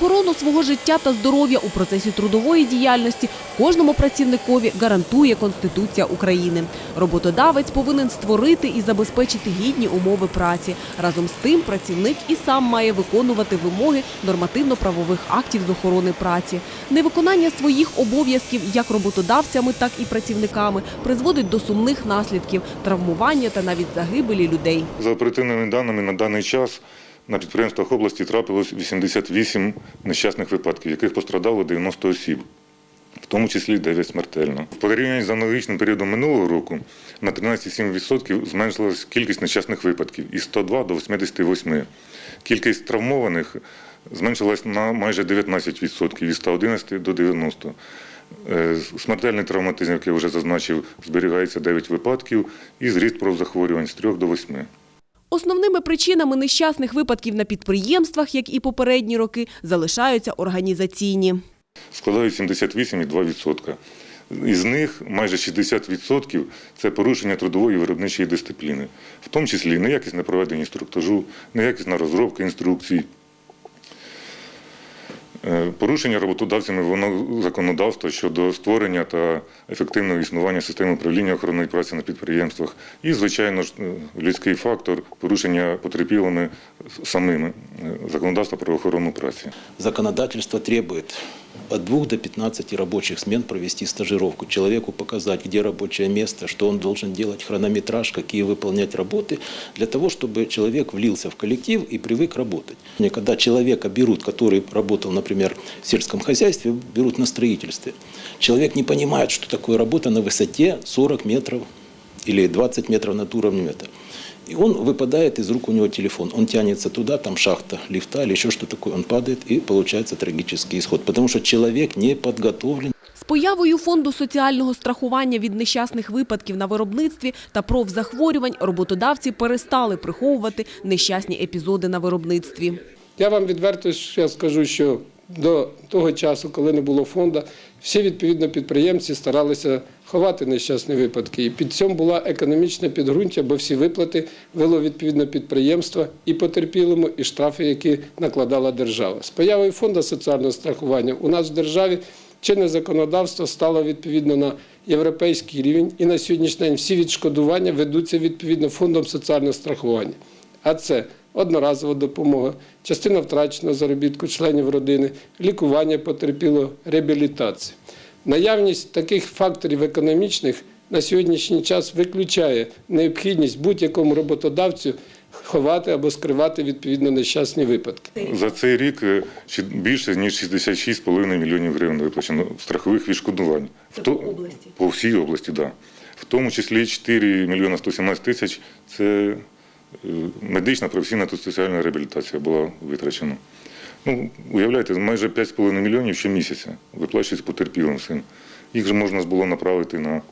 охорону свого життя та здоров'я у процесі трудової діяльності кожному працівникові гарантує Конституція України. Роботодавець повинен створити і забезпечити гідні умови праці. Разом з тим, працівник і сам має виконувати вимоги нормативно-правових актів з охорони праці. Невиконання своїх обов'язків як роботодавцями, так і працівниками призводить до сумних наслідків травмування та навіть загибелі людей. За оперативними даними на даний час на підприємствах області трапилось 88 нещасних випадків, яких пострадало 90 осіб, в тому числі 9 смертельно. В порівнянні з аналогічним періодом минулого року на 13,7% зменшилась кількість нещасних випадків із 102 до 88. Кількість травмованих зменшилась на майже 19% із 111 до 90. Е, Смертельний травматизм, як я вже зазначив, зберігається 9 випадків і зріст профзахворювань з 3 до 8. Основними причинами нещасних випадків на підприємствах, як і попередні роки, залишаються організаційні. складають 78,2%. Із них майже 60% – це порушення трудової виробничої дисципліни, в тому числі неякісне проведення інструктажу, неякісна розробка інструкцій, порушення роботодавцями воно законодавства щодо створення та ефективного існування системи управління охорони праці на підприємствах і, звичайно ж, е, людський фактор порушення потерпілими самими е, законодавства про охорону праці. Законодательство требует от 2 до 15 рабочих смен провести стажировку, человеку показать, где рабочее место, что он должен делать, хронометраж, какие выполнять работы, для того, чтобы человек влился в коллектив и привык работать. И Когда человека берут, который работал, например, в сельском хозяйстве, берут на строительстве, человек не понимает, что такое работа на высоте 40 метров или 20 метров над уровнем этого. И он выпадает из рук у него телефон. Он тянется туда, там шахта лифта или еще что такое. Он падает и получается трагический исход. Потому что человек не подготовлен. З появою фонду соціального страхування від нещасних випадків на виробництві та профзахворювань роботодавці перестали приховувати нещасні епізоди на виробництві. Я вам відверто ще скажу, що до того часу, коли не було фонду, всі відповідно підприємці старалися ховати нещасні випадки. І під цьому була економічне підґрунтя, бо всі виплати вело відповідно підприємства і потерпілому, і штрафи, які накладала держава. З появою фонду соціального страхування у нас в державі чинне законодавство стало відповідно на європейський рівень, і на сьогоднішній день всі відшкодування ведуться відповідно фондом соціального страхування. А це одноразова допомога, частина втраченого заробітку членів родини, лікування потерпілого, реабілітація. Наявність таких факторів економічних на сьогоднішній час виключає необхідність будь-якому роботодавцю ховати або скривати відповідно нещасні випадки. За цей рік е, більше ніж 66,5 мільйонів гривень виплачено страхових відшкодувань. В то- По всій області, так. Да. В тому числі 4 мільйона 117 тисяч – це е, медична, професійна та соціальна реабілітація була витрачена. Ну, уявляєте, майже 5,5 мільйонів щомісяця виплачують потерпілим цим. Їх же можна було направити на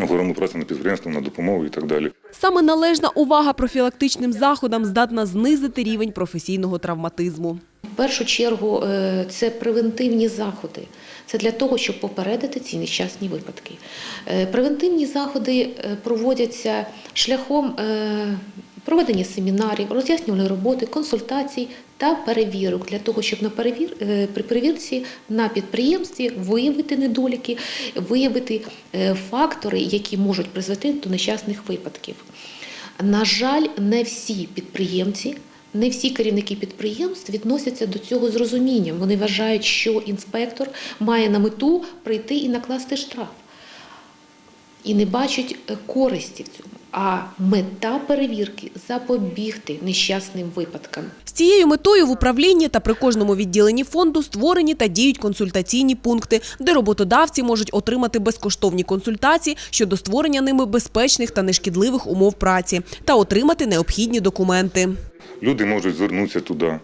охорону праці на підприємство, на допомогу і так далі. Саме належна увага профілактичним заходам здатна знизити рівень професійного травматизму. В першу чергу е, це превентивні заходи. Це для того, щоб попередити ці нещасні випадки. Е, Превентивні заходи е, проводяться шляхом проведення семінарів, роз'яснювальної роботи, консультацій та перевірок для того, щоб на перевір... е, при перевірці на підприємстві виявити недоліки, виявити е, фактори, які можуть призвести до нещасних випадків. На жаль, не всі підприємці, не всі керівники підприємств відносяться до цього з розумінням. Вони вважають, що інспектор має на мету прийти і накласти штраф. І не бачать е, користі в цьому. А мета перевірки запобігти нещасним випадкам. З цією метою в управлінні та при кожному відділенні фонду створені та діють консультаційні пункти, де роботодавці можуть отримати безкоштовні консультації щодо створення ними безпечних та нешкідливих умов праці та отримати необхідні документи. Люди можуть звернутися туди,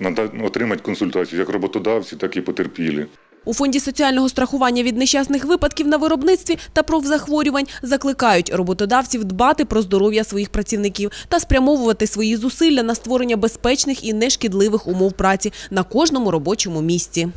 нада- отримати консультацію як роботодавці, так і потерпілі. У фонді соціального страхування від нещасних випадків на виробництві та профзахворювань закликають роботодавців дбати про здоров'я своїх працівників та спрямовувати свої зусилля на створення безпечних і нешкідливих умов праці на кожному робочому місці.